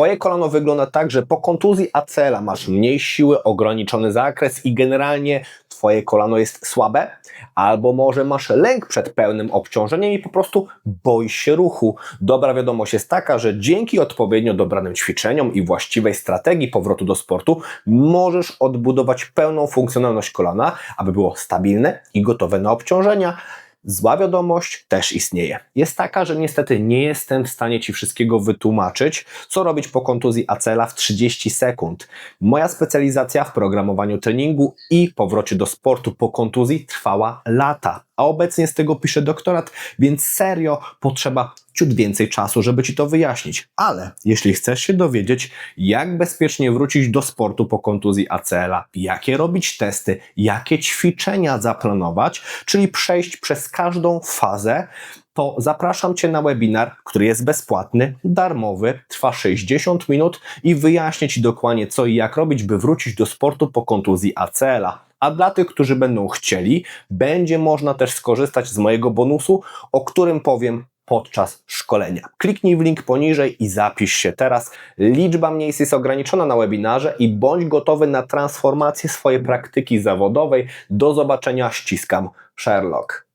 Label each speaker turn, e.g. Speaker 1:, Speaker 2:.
Speaker 1: Twoje kolano wygląda tak, że po kontuzji ACL masz mniej siły, ograniczony zakres i generalnie Twoje kolano jest słabe, albo może masz lęk przed pełnym obciążeniem i po prostu boisz się ruchu. Dobra wiadomość jest taka, że dzięki odpowiednio dobranym ćwiczeniom i właściwej strategii powrotu do sportu możesz odbudować pełną funkcjonalność kolana, aby było stabilne i gotowe na obciążenia. Zła wiadomość też istnieje. Jest taka, że niestety nie jestem w stanie Ci wszystkiego wytłumaczyć, co robić po kontuzji ACL w 30 sekund. Moja specjalizacja w programowaniu treningu i powrocie do sportu po kontuzji trwała lata, a obecnie z tego piszę doktorat, więc serio potrzeba ciut więcej czasu, żeby Ci to wyjaśnić. Ale jeśli chcesz się dowiedzieć, jak bezpiecznie wrócić do sportu po kontuzji ACL-a, jakie robić testy, jakie ćwiczenia zaplanować, czyli przejść przez każdą fazę, to zapraszam Cię na webinar, który jest bezpłatny, darmowy, trwa 60 minut i wyjaśnię Ci dokładnie co i jak robić, by wrócić do sportu po kontuzji ACL-a. A dla tych, którzy będą chcieli, będzie można też skorzystać z mojego bonusu, o którym powiem podczas szkolenia. Kliknij w link poniżej i zapisz się teraz. Liczba miejsc jest ograniczona na webinarze i bądź gotowy na transformację swojej praktyki zawodowej. Do zobaczenia, ściskam Sherlock.